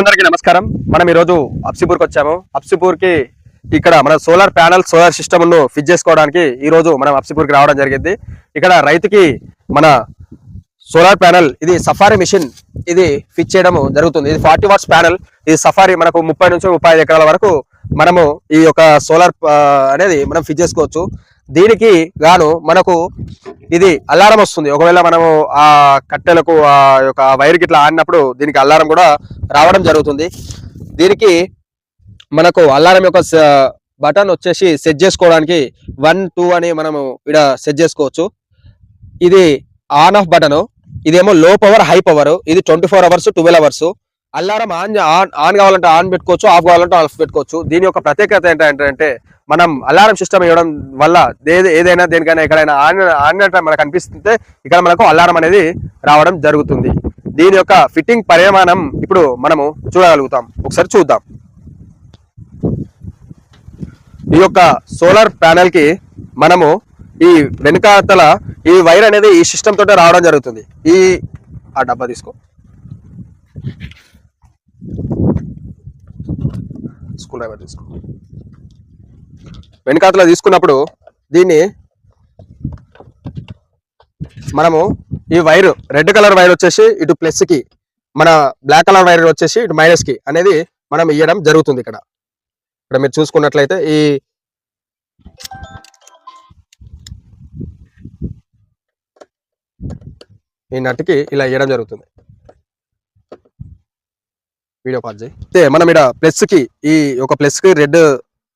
అందరికీ నమస్కారం. మనం ఈరోజు అప్సిపూర్కి వచ్చాము. అప్సిపూర్కి ఇక్కడ మన సోలార్ ప్యానల్ సోలార్ సిస్టమ్ను ఫిట్ చేసుకోవడానికి ఈ రోజు మనం అప్సిపూర్కి రావడం జరిగింది. ఇక్కడ రైతుకి మన సోలార్ ప్యానల్ ఇది సఫారీ మిషన్ ఇది ఫిట్ చేయడం జరుగుతుంది. ఇది ఫార్టీ వాట్స్ ప్యానల్. ఇది సఫారీ మనకు ముప్పై నుంచి ముప్పై ఎకరాల వరకు మనము ఈ యొక్క సోలార్ అనేది మనం ఫిట్ చేసుకోవచ్చు. దీనికి గాను మనకు ఇది అలారం వస్తుంది. ఒకవేళ మనము ఆ కట్టెలకు ఆ యొక్క వైర్కి ఇట్లా ఆడినప్పుడు దీనికి అలారం కూడా రావడం జరుగుతుంది. దీనికి మనకు అలారం యొక్క బటన్ వచ్చేసి సెట్ చేసుకోవడానికి వన్ టూ అని మనము ఇక్కడ సెట్ చేసుకోవచ్చు. ఇది ఆన్ ఆఫ్ బటన్ ఇదేమో లో పవర్ హై పవర్ ఇది twenty four hours twelve hours. Alarm on on on కావాలంటే ఆన్ పెట్టుకోవచ్చు ఆఫ్ కావాలంటే ఆఫ్ పెట్టుకోవచ్చు. దీని యొక్క ప్రత్యేకత ఏంటంటే మనం అలారం సిస్టమ్ ఇవ్వడం వల్ల ఏది ఏదైనా దేనికైనా ఎక్కడైనా ఆన్ ఆన్నట్టు మనకు అనిపిస్తుంటే ఇక్కడ మనకు అలారం అనేది రావడం జరుగుతుంది. దీని యొక్క ఫిట్టింగ్ పరిమాణం ఇప్పుడు మనము చూడగలుగుతాం. ఒకసారి చూద్దాం. ఈ యొక్క సోలార్ ప్యానెల్కి మనము ఈ వెనుకాతల ఈ వైర్ అనేది ఈ సిస్టమ్ తోటే రావడం జరుగుతుంది. ఈ ఆ డబ్బా తీసుకో. స్కూల్ డ్రైవర్ తీసుకో. వెనుకాతలో తీసుకున్నప్పుడు దీన్ని మనము ఈ వైర్ రెడ్ కలర్ వైర్ వచ్చేసి ఇటు ప్లస్కి మన బ్లాక్ కలర్ వైర్ వచ్చేసి ఇటు మైనస్కి అనేది మనం ఇవ్వడం జరుగుతుంది ఇక్కడ. ఇక్కడ మీరు చూసుకున్నట్లయితే ఈ ఈ నట్టుకి ఇలా ఇవ్వడం జరుగుతుంది. వీడియో పాజ్ చేయి. అయితే మనం ఇక్కడ ప్లస్కి ఈ ఒక ప్లస్కి రెడ్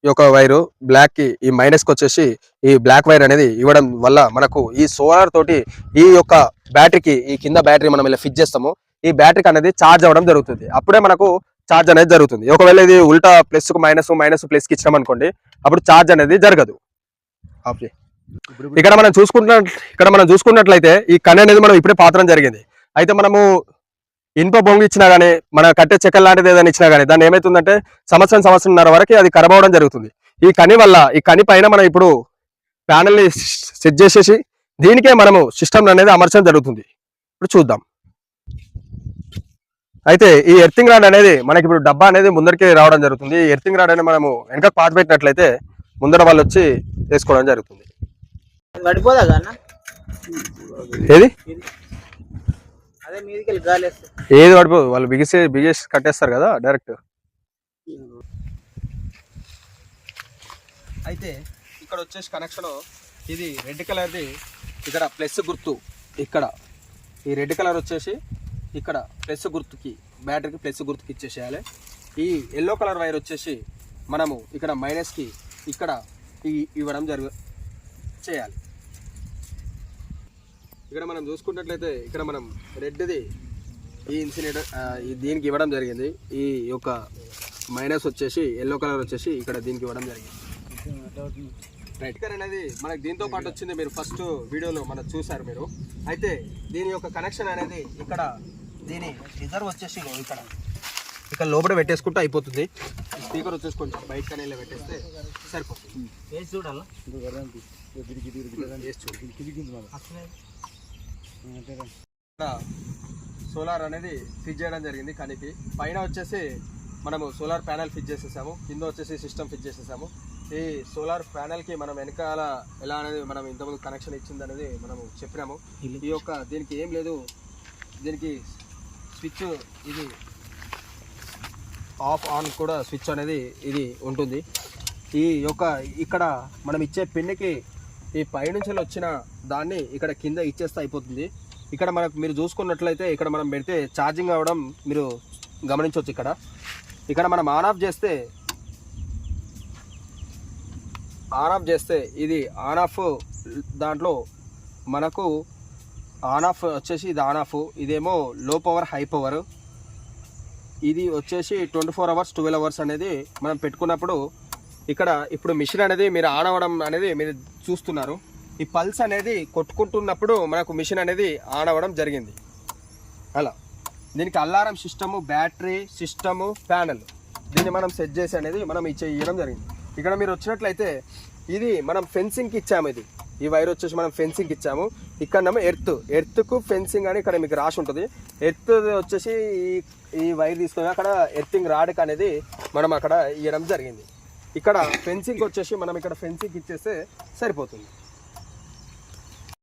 యొక్క వైరు బ్లాక్కి ఈ మైనస్కి వచ్చేసి ఈ బ్లాక్ వైర్ అనేది ఇవ్వడం వల్ల మనకు ఈ సోలార్ తోటి ఈ యొక్క బ్యాటరీకి ఈ కింద బ్యాటరీ మనం ఇలా ఫిట్ చేస్తాము. ఈ బ్యాటరీకి అనేది ఛార్జ్ అవ్వడం జరుగుతుంది. అప్పుడే మనకు ఛార్జ్ అనేది జరుగుతుంది. ఒకవేళ ఇది ఉల్టా ప్లస్కు మైనస్ మైనస్ ప్లస్కి ఇచ్చినాం అనుకోండి అప్పుడు ఛార్జ్ అనేది జరగదు. ఇక్కడ మనం చూసుకుంటున్న ఇక్కడ మనం చూసుకున్నట్లయితే ఈ కన్ను అనేది మనం ఇప్పుడే పాత్రం జరిగింది. అయితే మనము ఇనుప బొంగు ఇచ్చినా గానీ మన కట్టె చెక్కలు లాంటిది ఏదైనా ఇచ్చినా గానీ దాన్ని ఏమైతుందంటే సంవత్సరం సంవత్సరంన్నర వరకు అది ఖరాబ్ అవడం జరుగుతుంది. ఈ కని వల్ల ఈ కని పైన మనం ఇప్పుడు ప్యానెల్ని సెట్ చేసేసి దీనికే మనము సిస్టమ్ అనేది అమర్చడం జరుగుతుంది. ఇప్పుడు చూద్దాం. అయితే ఈ ఎర్తింగ్ రాడ్ అనేది మనకి ఇప్పుడు డబ్బా అనేది ముందరికి రావడం జరుగుతుంది. ఈ ఎర్తింగ్ రాడ్ అనేది మనము వెనక పాత పెట్టినట్లయితే ముందర వాళ్ళు వచ్చి వేసుకోవడం జరుగుతుంది. ఏది అదే మీదికి వెళ్ళి గాలి వేస్తే ఏది పడిపోదు వాళ్ళు బిగిసే బిగేసి కట్టేస్తారు కదా డైరెక్ట్. అయితే ఇక్కడ వచ్చేసి కనెక్షన్ ఇది రెడ్ కలర్ది ఇక్కడ ప్లస్ గుర్తు ఇక్కడ. ఈ రెడ్ కలర్ వచ్చేసి ఇక్కడ ప్లస్ గుర్తుకి బ్యాటరీకి ప్లస్ గుర్తుకి ఇచ్చేసేయాలి. ఈ ఎల్లో కలర్ వైర్ వచ్చేసి మనము ఇక్కడ మైనస్కి ఇక్కడ ఈ ఇవ్వడం జరుగు చేయాలి. ఇక్కడ మనం చూసుకున్నట్లయితే ఇక్కడ మనం రెడ్ది ఈ ఇన్సినేటర్ దీనికి ఇవ్వడం జరిగింది ఈ యొక్క మైనస్ వచ్చేసి ఎల్లో కలర్ వచ్చేసి ఇక్కడ దీనికి ఇవ్వడం జరిగింది రైట్ కలర్ అనేది మనకి దీంతో పాటు వచ్చింది మీరు ఫస్ట్ వీడియోలో మనం చూసారు మీరు అయితే దీని యొక్క కనెక్షన్ అనేది ఇక్కడ దీని రిజర్వ్ వచ్చేసి ఇక్కడ ఇక్కడ లోపల పెట్టేసుకుంటే అయిపోతుంది స్పీకర్ వచ్చేసి కొంచెం బయట కనేలా పెట్టేస్తే సరిపోతుంది చూడాలా సోలార్ అనేది ఫిట్ చేయడం జరిగింది కనికి పైన వచ్చేసి మనము సోలార్ ప్యానెల్ ఫిట్ చేసేసాము. కింద వచ్చేసి సిస్టమ్ ఫిట్ చేసేసాము. ఈ సోలార్ ప్యానెల్కి మనం వెనకాల ఎలా అనేది మనం ఇంతకుముందు కనెక్షన్ ఇచ్చింది అనేది మనము చెప్పినాము. ఈ యొక్క దీనికి ఏం లేదు. దీనికి స్విచ్ ఇది ఆఫ్ ఆన్ కూడా స్విచ్ అనేది ఇది ఉంటుంది. ఈ యొక్క ఇక్కడ మనం ఇచ్చే పిన్నికి ఈ పైనుంచి వచ్చిన దాన్ని ఇక్కడ కింద ఇచ్చేస్తే అయిపోతుంది. ఇక్కడ మనకు మీరు చూసుకున్నట్లయితే ఇక్కడ మనం పెడితే ఛార్జింగ్ అవ్వడం మీరు గమనించవచ్చు ఇక్కడ. ఇక్కడ మనం ఆన్ ఆఫ్ చేస్తే ఆన్ ఆఫ్ చేస్తే ఇది ఆన్ ఆఫ్ దాంట్లో మనకు ఆన్ ఆఫ్ వచ్చేసి ఇది ఆన్ ఆఫ్. ఇదేమో లో పవర్ హై పవర్. ఇది వచ్చేసి twenty four hours twelve hours అనేది మనం పెట్టుకున్నప్పుడు ఇక్కడ ఇప్పుడు మిషన్ అనేది మీరు ఆన్ అవ్వడం అనేది మీరు చూస్తున్నారు. ఈ పల్స్ అనేది కొట్టుకుంటున్నప్పుడు మనకు మిషన్ అనేది ఆన్ అవ్వడం జరిగింది. అలా. దీనికి alarm system battery system panel దీన్ని మనం సెట్ చేసి అనేది మనం ఇచ్చే ఇవ్వడం జరిగింది. ఇక్కడ మీరు వచ్చినట్లయితే ఇది మనం ఫెన్సింగ్కి ఇచ్చాము ఇది. ఈ వైర్ వచ్చేసి మనం ఫెన్సింగ్కి ఇచ్చాము. ఇక్కడనేమో ఎర్త్. ఎర్త్కు ఫెన్సింగ్ అని ఇక్కడ మీకు రాసి ఉంటుంది. ఎర్త్ వచ్చేసి ఈ ఈ వైర్ తీసుకొని అక్కడ ఎర్తింగ్ రాడ్కి అనేది మనం అక్కడ ఇవ్వడం జరిగింది. ఇక్కడ ఫెన్సింగ్ వచ్చేసి మనం ఇక్కడ ఫెన్సింగ్ ఇచ్చేస్తే సరిపోతుంది.